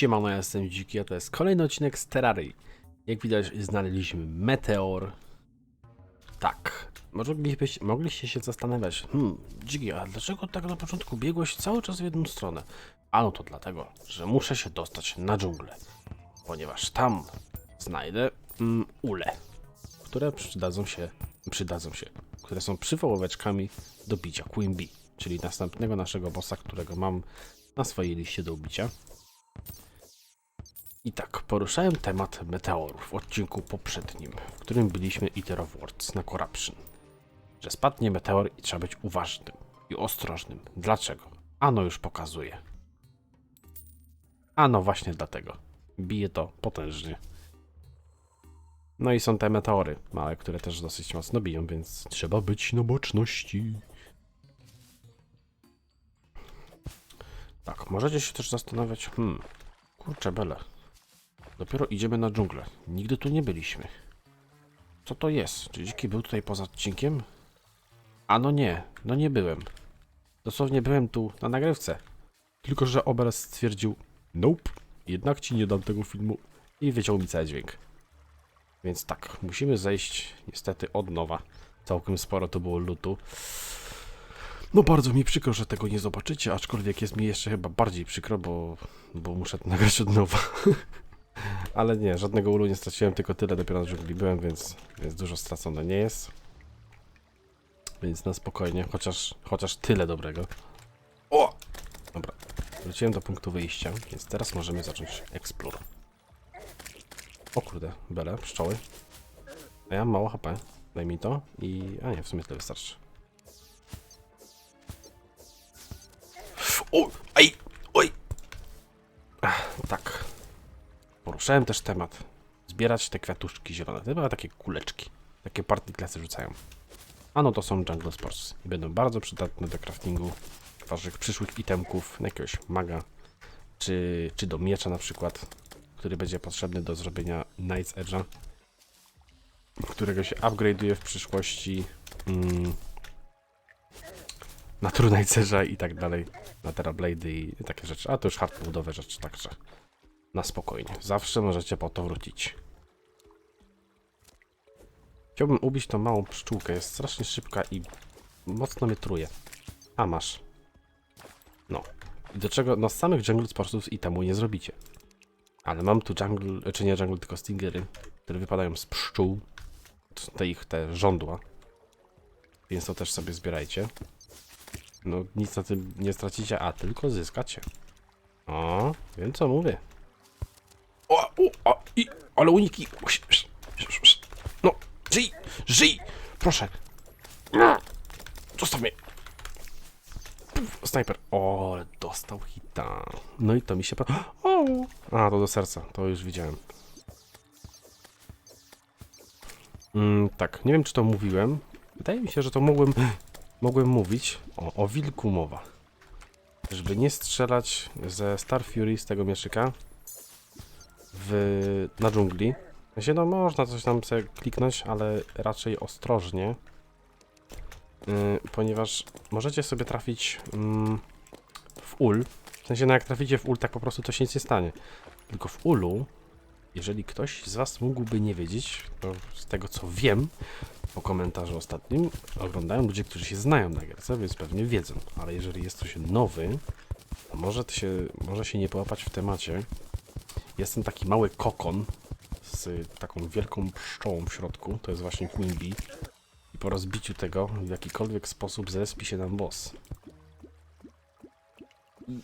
Siemano, ja jestem Dziki, a to jest kolejny odcinek z Terrarii. Jak widać, znaleźliśmy meteor. Tak, moglibyście, mogliście się zastanawiać, hmm, Dziki, a dlaczego tak na początku biegłeś cały czas w jedną stronę? Ano to dlatego, że muszę się dostać na dżunglę, ponieważ tam znajdę mm, ule, które przydadzą się, przydadzą się, które są przywołóweczkami do bicia Queen Bee, czyli następnego naszego bossa, którego mam na swojej liście do ubicia. I tak, poruszałem temat meteorów w odcinku poprzednim, w którym byliśmy Eater of Worlds na Corruption. Że spadnie meteor i trzeba być uważnym i ostrożnym. Dlaczego? Ano już pokazuje. Ano właśnie dlatego. Bije to potężnie. No i są te meteory małe, które też dosyć mocno biją, więc trzeba być na baczności. Tak, możecie się też zastanawiać, hmm, kurczę bele, dopiero idziemy na dżunglę, nigdy tu nie byliśmy. Co to jest? Czy dziki był tutaj poza odcinkiem? A no nie, no nie byłem. Dosłownie byłem tu na nagrywce. Tylko, że Ober stwierdził, nope, jednak ci nie dam tego filmu i wyciął mi cały dźwięk. Więc tak, musimy zejść niestety od nowa. Całkiem sporo to było lutu. No bardzo mi przykro, że tego nie zobaczycie, aczkolwiek jest mi jeszcze chyba bardziej przykro, bo, bo muszę to nagrać od nowa. Ale nie, żadnego ulu nie straciłem, tylko tyle dopiero na dżungli byłem, więc, więc dużo stracone nie jest. Więc na spokojnie, chociaż, chociaż tyle dobrego. O! Dobra, wróciłem do punktu wyjścia, więc teraz możemy zacząć explore. O kurde, bele, pszczoły. A ja mam mało HP. Daj mi to i... A nie, w sumie tyle wystarczy. O, aj, Poruszałem też temat. Zbierać te kwiatuszki zielone. To chyba takie kuleczki. Takie party klasy rzucają. A no to są Jungle Sports. I będą bardzo przydatne do craftingu waszych przyszłych itemków, na jakiegoś maga, czy, czy do miecza na przykład, który będzie potrzebny do zrobienia Knight's Edge'a, którego się upgrade'uje w przyszłości mm, na Trunajcerza i tak dalej, na Terrablade i takie rzeczy. A to już hardcode'owe rzeczy, także na spokojnie. Zawsze możecie po to wrócić. Chciałbym ubić tą małą pszczółkę, jest strasznie szybka i mocno mnie truje. A masz. No. I do czego, no z samych jungle sportsów i temu nie zrobicie. Ale mam tu jungle, czy nie jungle, tylko stingery, które wypadają z pszczół. Te ich, te żądła. Więc to też sobie zbierajcie. No nic na tym nie stracicie, a tylko zyskacie. O, wiem co mówię. O, o, o, i, ale uniki. No, żyj, żyj, proszę. Zostaw mnie. Puf, Snajper. O, ale dostał hita. No i to mi się... O! A, to do serca. To już widziałem. Mm, tak, nie wiem czy to mówiłem. Wydaje mi się, że to mogłem... Mogłem mówić. O, o wilku mowa. Żeby nie strzelać ze Star Fury, z tego mieszyka w, na dżungli. W sensie, no można coś tam sobie kliknąć, ale raczej ostrożnie. Yy, ponieważ możecie sobie trafić mm, w ul. W sensie, no jak traficie w ul, tak po prostu to się nic nie stanie. Tylko w ulu, jeżeli ktoś z Was mógłby nie wiedzieć, to z tego co wiem, po komentarzu ostatnim, oglądają ludzie, którzy się znają na gierce, więc pewnie wiedzą. Ale jeżeli jest ktoś nowy, to może, się, może się nie połapać w temacie. Jest ten taki mały kokon z taką wielką pszczołą w środku. To jest właśnie Queen Bee. I po rozbiciu tego w jakikolwiek sposób zrespi się nam boss. I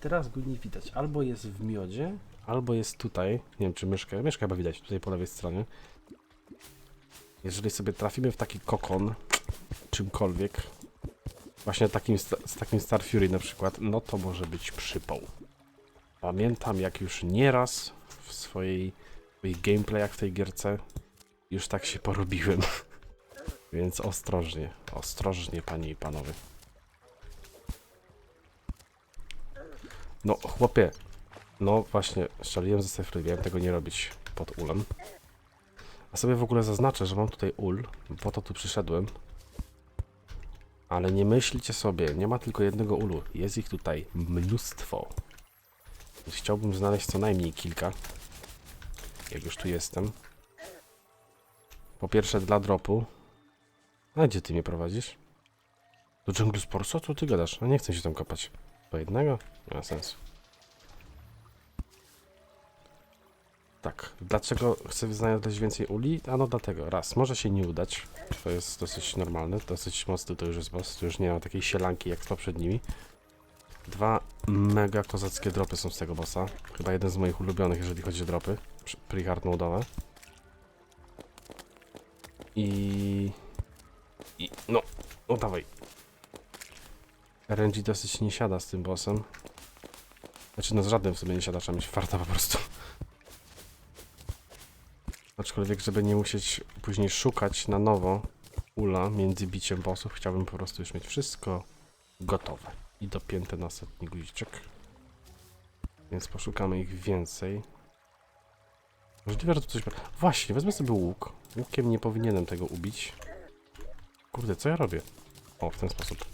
teraz go nie widać. Albo jest w miodzie, albo jest tutaj. Nie wiem czy myszkę. Myszkę chyba widać tutaj po lewej stronie. Jeżeli sobie trafimy w taki kokon, czymkolwiek, właśnie takim, z takim Star Fury na przykład, no to może być przypał. Pamiętam jak już nieraz w swojej, swoich gameplayach w tej gierce już tak się porobiłem. Więc ostrożnie, ostrożnie panie i panowie. No chłopie, no właśnie, strzeliłem ze cyfry, miałem tego nie robić pod ulem. A sobie w ogóle zaznaczę, że mam tutaj ul, po to tu przyszedłem. Ale nie myślcie sobie, nie ma tylko jednego ulu, jest ich tutaj mnóstwo. Chciałbym znaleźć co najmniej kilka. Jak już tu jestem. Po pierwsze dla dropu. A gdzie ty mnie prowadzisz? Do dżungli sportu? Co ty gadasz? No nie chcę się tam kopać. Do jednego? Nie ma sensu. Tak, dlaczego chcę znaleźć więcej uli? Ano dlatego, raz, może się nie udać, to jest dosyć normalne, dosyć mocny to już jest boss, tu już nie ma takiej sielanki jak z poprzednimi. Dwa mega kozackie dropy są z tego bossa, chyba jeden z moich ulubionych, jeżeli chodzi o dropy, pre-hard mode'owe. I... I... no, no dawaj. RNG dosyć nie siada z tym bossem. Znaczy, no z żadnym sobie nie siada, trzeba mieć farta po prostu. Aczkolwiek, żeby nie musieć później szukać na nowo ula między biciem bossów, chciałbym po prostu już mieć wszystko gotowe i dopięte na ostatni guziczek. Więc poszukamy ich więcej. Możliwe, że tu coś... Właśnie, wezmę sobie łuk. Łukiem nie powinienem tego ubić. Kurde, co ja robię? O, w ten sposób.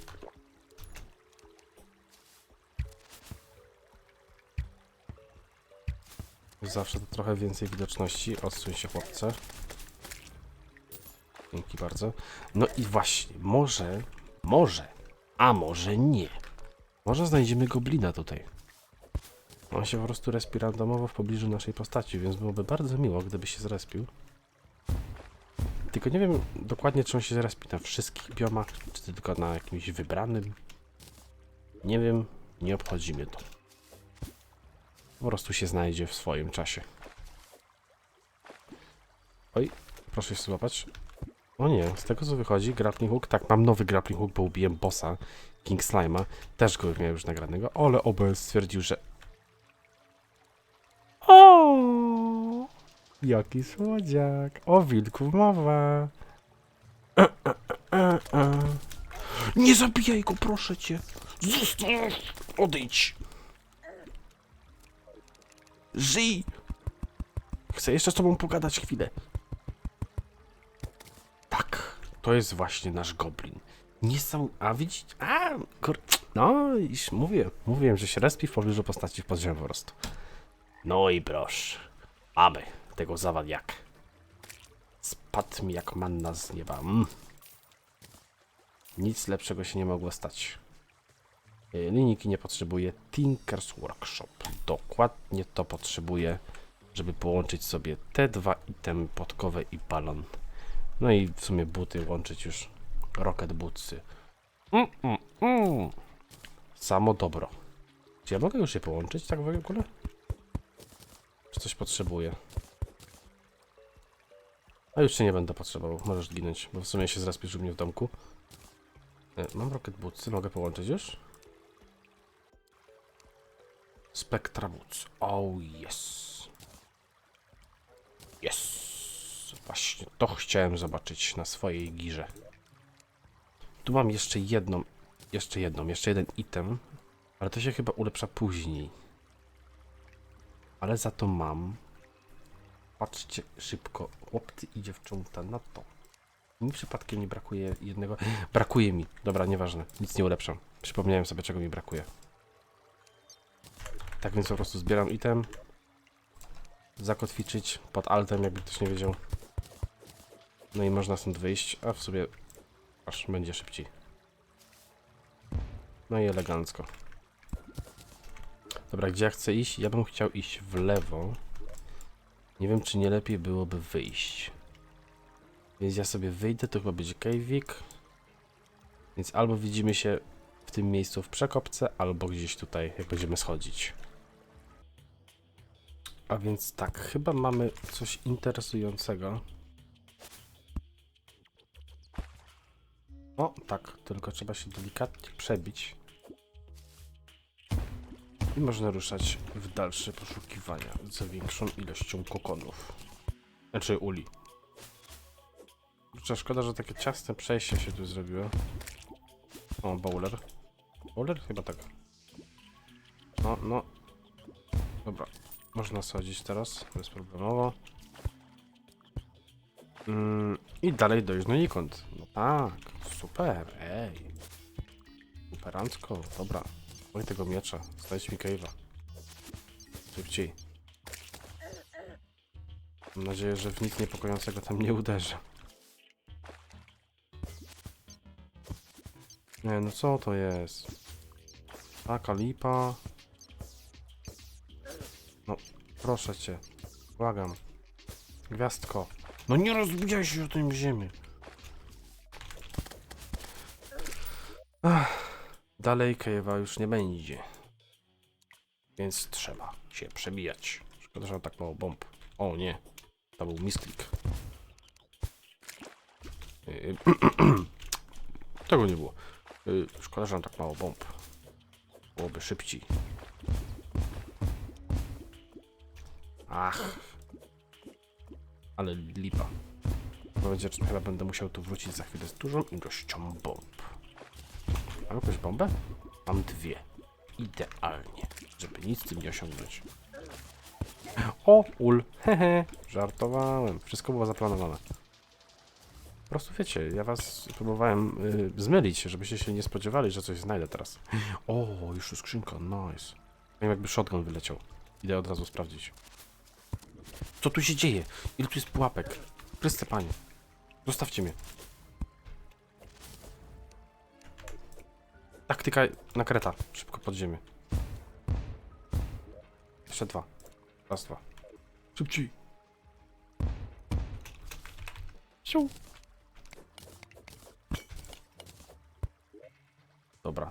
Zawsze to trochę więcej widoczności. Odsuń się, chłopcze. Dzięki bardzo. No i właśnie, może, może, a może nie. Może znajdziemy goblina tutaj. On się po prostu respi randomowo w pobliżu naszej postaci, więc byłoby bardzo miło, gdyby się zrespił. Tylko nie wiem dokładnie, czy on się zrespi na wszystkich biomach, czy tylko na jakimś wybranym. Nie wiem, nie obchodzi mnie to. Po prostu się znajdzie w swoim czasie. Oj, proszę się złapać. O nie, z tego co wychodzi, grappling hook. Tak, mam nowy grappling hook, bo ubiłem bossa King Slime'a. Też go miałem już nagranego, ale OBS stwierdził, że... O, Jaki słodziak! O wilku mowa! E, e, e, e. Nie zabijaj go, proszę cię! Zostaw! Odejdź! Żyj! Chcę jeszcze z tobą pogadać chwilę. Tak, to jest właśnie nasz goblin. Nie są... A widzisz? A, kur... No, iż mówię, mówiłem, że się respi w pobliżu postaci w podziemiu po prostu. No i proszę. Mamy tego zawadiaka. Spadł mi jak manna z nieba. Mm. Nic lepszego się nie mogło stać. Y, Linijki nie potrzebuje. Tinker's Workshop. Dokładnie to potrzebuje, żeby połączyć sobie te dwa itemy, podkowę i balon. No i w sumie buty łączyć już. Rocket Bootsy. Mm, mm, mm. Samo dobro. Czy ja mogę już je połączyć tak w ogóle? Czy coś potrzebuję? A już się nie będę potrzebował. Możesz ginąć, bo w sumie się zrespisz u mnie w domku. E, Mam Rocket Bootsy, mogę połączyć już? Spectra Boots. Oh yes. Yes. Właśnie to chciałem zobaczyć na swojej girze. Tu mam jeszcze jedną, jeszcze jedną, jeszcze jeden item, ale to się chyba ulepsza później. Ale za to mam. Patrzcie szybko, chłopcy i dziewczęta na to. Mi przypadkiem nie brakuje jednego. Brakuje mi. Dobra, nieważne. Nic nie ulepszam. Przypomniałem sobie, czego mi brakuje. Tak więc po prostu zbieram item. Zakotwiczyć pod altem, jakby ktoś nie wiedział. No i można stąd wyjść, a w sobie aż będzie szybciej. No i elegancko. Dobra, gdzie ja chcę iść? Ja bym chciał iść w lewo. Nie wiem, czy nie lepiej byłoby wyjść. Więc ja sobie wyjdę, to chyba będzie cave'ik. Więc albo widzimy się w tym miejscu w przekopce, albo gdzieś tutaj, jak będziemy schodzić. A więc tak, chyba mamy coś interesującego. O, tak, tylko trzeba się delikatnie przebić. I można ruszać w dalsze poszukiwania za większą ilością kokonów. Znaczy uli. Kurczę, szkoda, że takie ciasne przejście się tu zrobiło. O, bowler. Bowler? Chyba tak. No, no. Dobra. Można sadzić teraz, bezproblemowo. Mm, I dalej dojść donikąd. No tak, super, ej. Superancko, dobra. Oj tego miecza, znajdź mi cave'a. Szybciej. Mam nadzieję, że w nic niepokojącego tam nie uderzy. Nie, no co to jest? Taka lipa. No, proszę cię. Błagam. Gwiazdko. No nie rozbijaj się o tym ziemię. Ach, dalej Kejewa już nie będzie. Więc trzeba się przebijać. Szkoda, że mam tak mało bomb. O nie, to był misklik. Yy, Tego nie było. Yy, Szkoda, że mam tak mało bomb. Byłoby szybciej. Ach. Ale lipa. Powiedział, że chyba będę musiał tu wrócić za chwilę z dużą ilością bomb. Mam jakąś bombę? Mam dwie. Idealnie, żeby nic z tym nie osiągnąć. O, ul. Hehe, żartowałem. Wszystko było zaplanowane. Po prostu wiecie, ja was próbowałem y, zmylić, żebyście się nie spodziewali, że coś znajdę teraz. O, już tu skrzynka, nice. Wiem jakby shotgun wyleciał. Idę od razu sprawdzić. Co tu się dzieje? Ile tu jest pułapek? Chryste panie. Zostawcie mnie. Taktyka na kreta. Szybko pod ziemię. Jeszcze dwa. Raz, dwa. Szybciej. Siu. Dobra.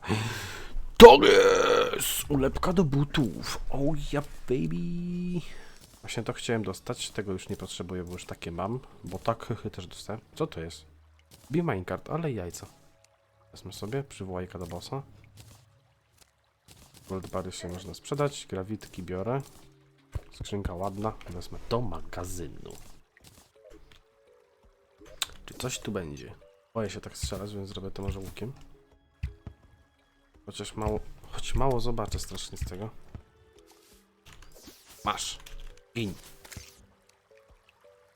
To jest ulepka do butów. Oh yeah, baby. Właśnie to chciałem dostać, tego już nie potrzebuję, bo już takie mam. Bo tak chychy też dostałem. Co to jest? Be minecart, ale jajca. Wezmę sobie, przywołajka do bossa. Goldbary się można sprzedać, grawitki biorę. Skrzynka ładna, wezmę do magazynu. Czy coś tu będzie? Boję się tak strzelać, więc zrobię to może łukiem. Chociaż mało, choć mało zobaczę strasznie z tego. Masz. Gin.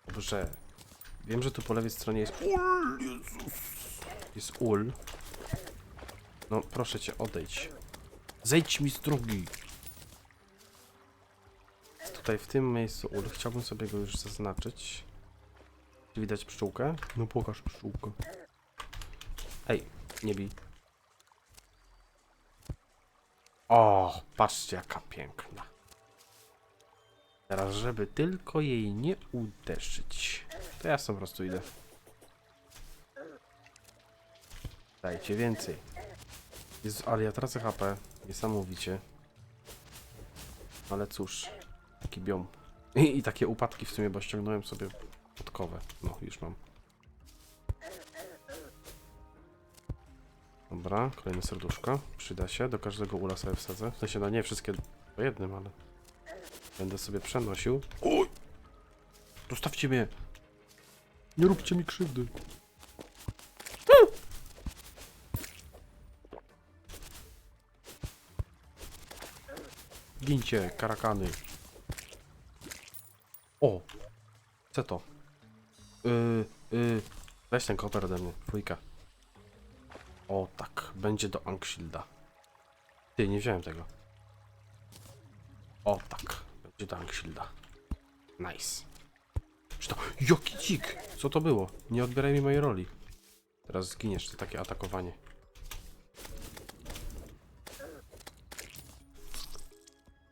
Dobrze. Wiem, że tu po lewej stronie jest ul. Jezus. Jest ul. No, proszę cię, odejdź. Zejdź mi z drogi. Tutaj w tym miejscu ul. Chciałbym sobie go już zaznaczyć. Czy widać pszczółkę? No pokaż pszczółkę. Ej, nie bij. O, patrzcie jaka piękna. Teraz, żeby tylko jej nie uderzyć. To ja po prostu idę. Dajcie więcej. Ale ja tracę HP. Niesamowicie. Ale cóż. Taki biom. I, I takie upadki w sumie, bo ściągnąłem sobie podkowę. No, już mam. Dobra, kolejne serduszko. Przyda się. Do każdego ula sobie wsadzę. W sensie, no nie wszystkie po jednym, ale... Będę sobie przenosił. Uj! Zostawcie mnie! Nie róbcie mi krzywdy. Gincie, karakany. O! Co to? Yy, yy, weź ten koper ode mnie, dwójka. O tak, będzie do Ankshielda. Ty, nie wziąłem tego. O tak, będzie do Ankshielda. Nice. Czy to... Jaki dzik! Co to było? Nie odbieraj mi mojej roli. Teraz zginiesz, to takie atakowanie.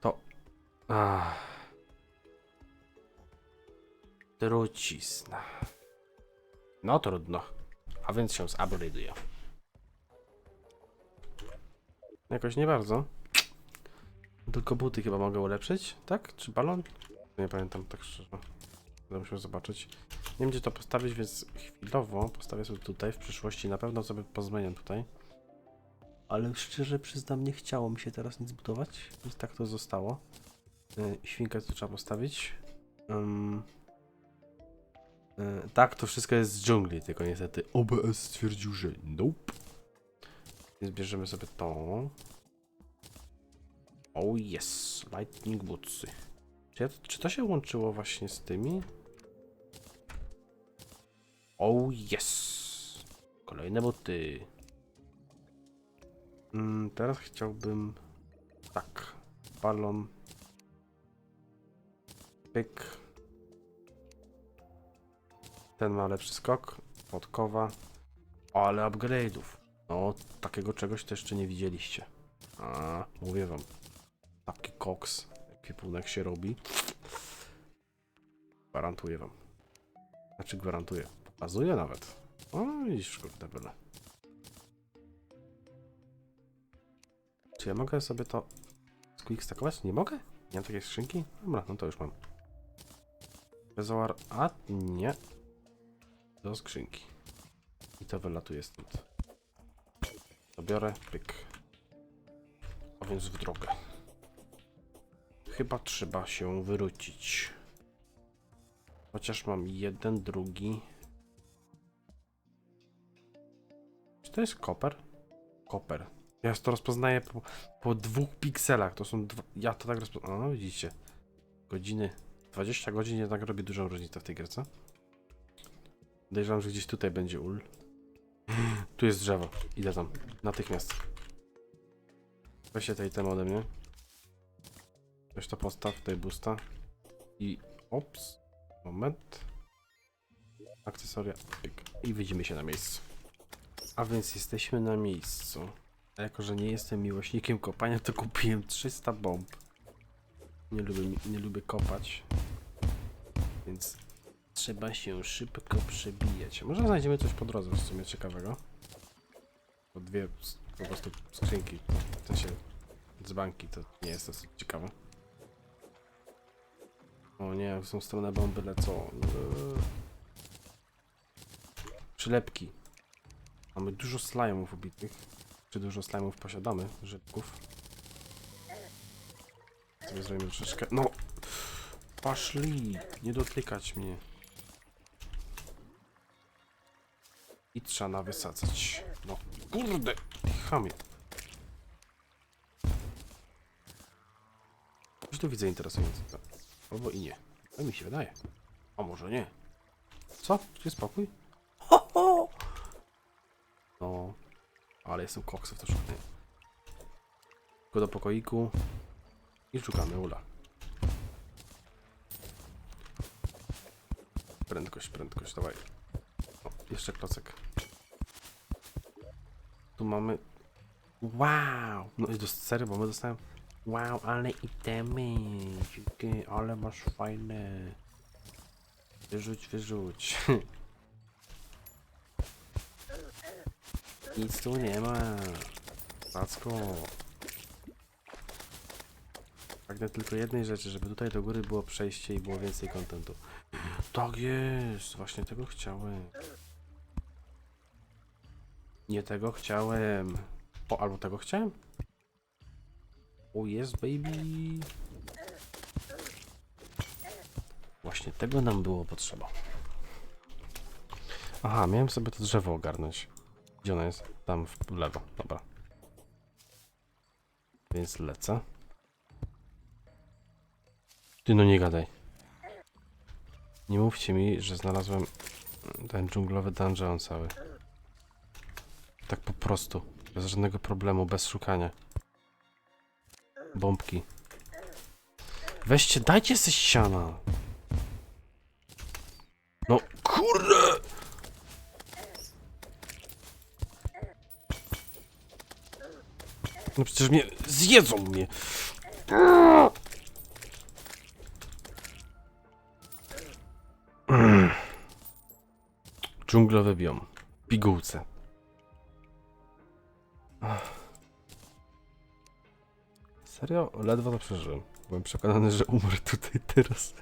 To... Ach. Trucizna. No trudno. A więc się zupgrade'uję. Jakoś nie bardzo. Tylko buty chyba mogę ulepszyć, tak? Czy balon? Nie pamiętam tak szczerze. Będę musiał zobaczyć. Nie wiem gdzie to postawić, więc chwilowo postawię sobie tutaj. W przyszłości na pewno sobie pozmieniam tutaj. Ale szczerze przyznam, nie chciało mi się teraz nic budować, więc tak to zostało. Yy, świnkę tu trzeba postawić. Yy, tak, to wszystko jest z dżungli, tylko niestety OBS stwierdził, że nope. Więc bierzemy sobie tą. Oh yes, lightning bootsy. Czy, ja, czy to się łączyło właśnie z tymi? Oh yes. Kolejne buty. Mm, teraz chciałbym... Tak. Balon. Pyk. Ten ma lepszy skok. Podkowa. O, ale upgrade'ów. No, takiego czegoś to jeszcze nie widzieliście. A, mówię wam. Taki koks. Ekwipunek się robi. Gwarantuję wam. Znaczy gwarantuję. Pokazuję nawet. O, widzisz, kurde byle. Czy ja mogę sobie to quick stackować? Nie mogę? Nie mam takiej skrzynki? Dobra, no to już mam. Bezoar... A, nie. Do skrzynki. I to wylatuje stąd. To biorę, pyk. A więc w drogę. Chyba trzeba się wrócić. Chociaż mam jeden, drugi. Czy to jest koper? Koper. Ja to rozpoznaję po, po dwóch pikselach. To są dwa. Ja to tak rozpoznaję. No, widzicie. Godziny. 20 godzin jednak robi dużą różnicę w tej grce. Podejrzewam, że gdzieś tutaj będzie ul. Tu jest drzewo. Idę tam. Natychmiast. Weźcie tej temy ode mnie. Weź to postaw, tutaj busta. I ops. Moment. Akcesoria. Pyk. I widzimy się na miejscu. A więc jesteśmy na miejscu. A jako, że nie jestem miłośnikiem kopania, to kupiłem 300 bomb. Nie lubię, nie lubię kopać. Więc trzeba się szybko przebijać. Może znajdziemy coś po drodze w sumie ciekawego. To dwie po prostu skrzynki. W sensie dzbanki, to nie jest dosyć ciekawe. O nie, w tą stronę bomby lecą. Eee. Przylepki. Mamy dużo slajmów ubitych. Czy dużo slajmów posiadamy? Żydków. Sobie zrobimy troszeczkę. No! Paszli! Nie dotykać mnie. I trzeba wysadzać. No kurde! Chamie. Coś tu widzę interesującego. Albo i nie. To mi się wydaje. A może nie. Co? Czy spokój? Ho, ho! No. Ale jestem koksów to szukanie. Tylko do pokoiku. I szukamy ula. Prędkość, prędkość, dawaj. O, jeszcze klocek. Tu mamy... Wow! No i do serio, bo my dostałem... Wow, ale itemy! Dzięki, ale masz fajne. Wyrzuć, wyrzuć. Nic tu nie ma. Packo. Pragnę tylko jednej rzeczy, żeby tutaj do góry było przejście i było więcej kontentu. Tak jest, właśnie tego chciałem. Nie tego chciałem. O, albo tego chciałem? O, jest baby. Właśnie tego nam było potrzeba. Aha, miałem sobie to drzewo ogarnąć. Gdzie ono jest? Tam w lewo, dobra. Więc lecę. Ty no nie gadaj. Nie mówcie mi, że znalazłem ten dżunglowy dungeon cały. Tak po prostu. Bez żadnego problemu, bez szukania. Bombki. Weźcie, dajcie ze ściana. No kurde! No przecież mnie zjedzą mnie. Dżunglowy biom. Pigułce. Serio? Ledwo to przeżyłem. Byłem przekonany, że umrę tutaj teraz.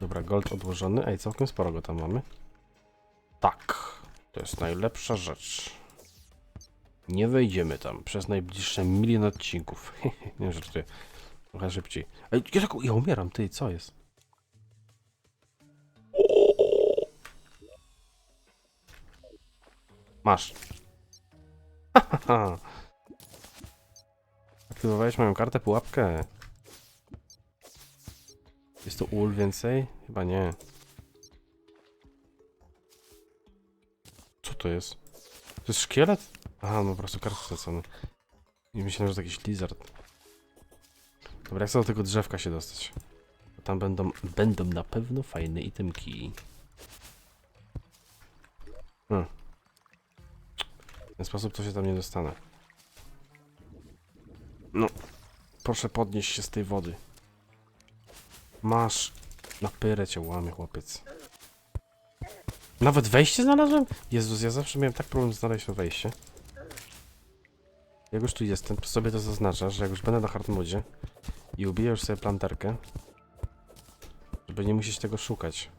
Dobra, gold odłożony. Ej, całkiem sporo go tam mamy. Tak. To jest najlepsza rzecz. Nie wejdziemy tam przez najbliższe milion odcinków. nie żartuję. Trochę szybciej. Ej, ja, tak, ja umieram, ty, co jest? Masz. Aktywowałeś moją kartę pułapkę. Jest to ul więcej? Chyba nie. Co to jest? To jest szkielet? Aha, no po prostu karty stracone. Nie myślałem, że to jakiś lizard. Dobra, jak chcę do tego drzewka się dostać? Bo tam będą, będą na pewno fajne itemki. Hmm. W ten sposób to się tam nie dostanę. No. Proszę podnieść się z tej wody. Masz. Na pyrę cię łamie, chłopiec. Nawet wejście znalazłem? Jezus, ja zawsze miałem tak problem znaleźć to wejście. Jak już tu jestem, to sobie to zaznacza, że jak już będę na hardmodzie i ubiję już sobie planterkę, żeby nie musieć tego szukać.